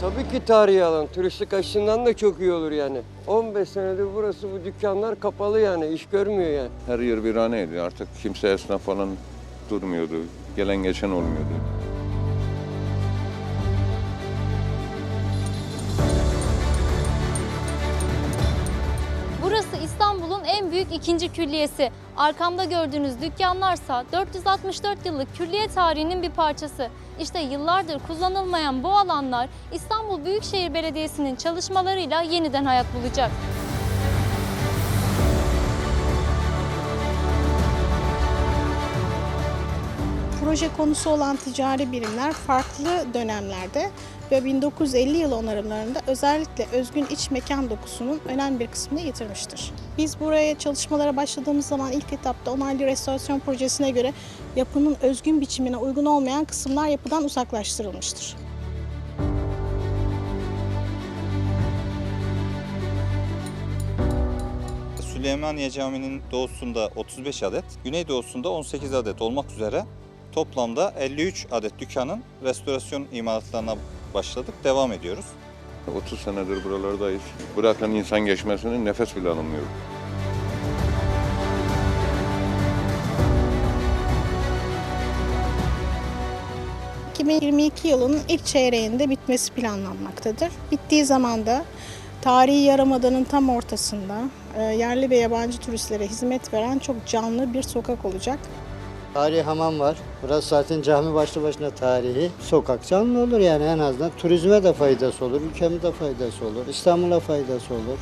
Tabii ki tarihi alan. Turistik açısından da çok iyi olur yani. 15 senedir burası bu dükkanlar kapalı yani. iş görmüyor yani. Her yer viraneydi. Artık kimse esnaf falan durmuyordu. Gelen geçen olmuyordu. En büyük ikinci külliyesi. Arkamda gördüğünüz dükkanlarsa 464 yıllık külliye tarihinin bir parçası. İşte yıllardır kullanılmayan bu alanlar İstanbul Büyükşehir Belediyesi'nin çalışmalarıyla yeniden hayat bulacak. Proje konusu olan ticari birimler farklı dönemlerde ve 1950 yıl onarımlarında özellikle özgün iç mekan dokusunun önemli bir kısmını yitirmiştir. Biz buraya çalışmalara başladığımız zaman ilk etapta onaylı restorasyon projesine göre yapının özgün biçimine uygun olmayan kısımlar yapıdan uzaklaştırılmıştır. Süleymaniye Camii'nin doğusunda 35 adet, güneydoğusunda 18 adet olmak üzere toplamda 53 adet dükkanın restorasyon imalatlarına başladık, devam ediyoruz. 30 senedir buralardayız. Bırakın insan geçmesini nefes bile alınmıyor. ...2022 yılının ilk çeyreğinde bitmesi planlanmaktadır. Bittiği zaman da tarihi Yarımada'nın tam ortasında e, yerli ve yabancı turistlere hizmet veren çok canlı bir sokak olacak. Tarihi hamam var. Burası zaten cami başlı başına tarihi. Sokak canlı olur yani en azından. Turizme de faydası olur, ülkeme de faydası olur, İstanbul'a faydası olur.